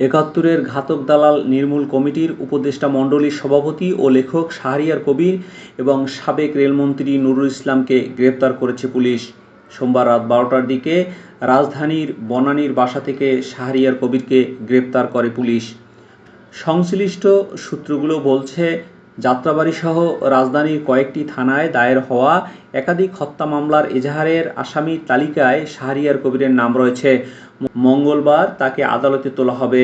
একাত্তরের ঘাতক দালাল নির্মূল কমিটির উপদেষ্টা মণ্ডলীর সভাপতি ও লেখক শাহরিয়ার কবির এবং সাবেক রেলমন্ত্রী নুরুল ইসলামকে গ্রেপ্তার করেছে পুলিশ। সোমবার রাত বারোটার দিকে রাজধানীর বনানীর বাসা থেকে শাহরিয়ার কবিরকে গ্রেপ্তার করে পুলিশ। সংশ্লিষ্ট সূত্রগুলো বলছে, যাত্রাবাড়িসহ রাজধানীর কয়েকটি থানায় দায়ের হওয়া একাধিক হত্যা মামলার এজাহারের আসামির তালিকায় শাহরিয়ার কবিরের নাম রয়েছে। মঙ্গলবার তাকে আদালতে তোলা হবে।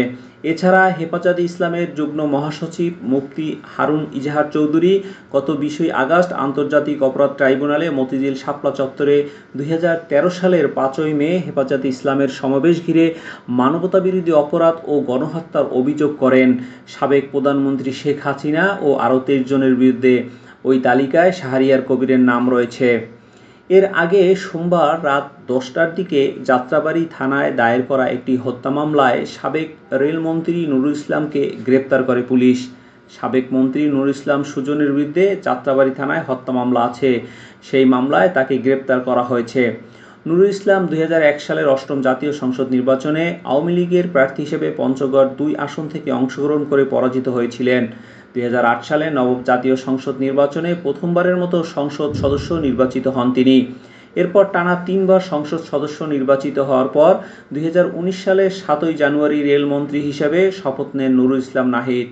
এছাড়া হেফাজতে ইসলামের যুগ্ম মহাসচিব মুফতি হারুন ইজাহার চৌধুরী গত বিশই আগস্ট আন্তর্জাতিক অপরাধ ট্রাইব্যুনালে মতিঝিল শাপলা চত্বরে দুই হাজার তেরো সালের পাঁচই মে হেফাজতে ইসলামের সমাবেশ ঘিরে মানবতাবিরোধী অপরাধ ও গণহত্যার অভিযোগ করেন সাবেক প্রধানমন্ত্রী শেখ হাসিনা ও আরও তেইশ জনের বিরুদ্ধে। ওই তালিকায় শাহরিয়ার কবিরের নাম রয়েছে। এর আগে সোমবার রাত দশটার দিকে যাত্রাবাড়ি থানায় দায়ের করা একটি হত্যা মামলায় সাবেক রেলমন্ত্রী নুরুল ইসলামকে গ্রেপ্তার করে পুলিশ। সাবেক মন্ত্রী নুরুল ইসলাম সুজনের বিরুদ্ধে যাত্রাবাড়ি থানায় হত্যা মামলা আছে। সেই মামলায় তাকে গ্রেপ্তার করা হয়েছে। নুরুল ইসলাম দুই হাজার এক সালের অষ্টম জাতীয় সংসদ নির্বাচনে আওয়ামী লীগের প্রার্থী হিসেবে পঞ্চগড় দুই আসন থেকে অংশগ্রহণ করে পরাজিত হয়েছিলেন। দুই হাজার আট সালে নবম জাতীয় সংসদ নির্বাচনে প্রথমবারের মতো সংসদ সদস্য নির্বাচিত হন তিনি। এরপর টানা তিনবার সংসদ সদস্য নির্বাচিত হওয়ার পর দুই হাজার উনিশ সালে সাতই জানুয়ারি রেলমন্ত্রী হিসেবে শপথ নেন নুরুল ইসলাম নাহিদ।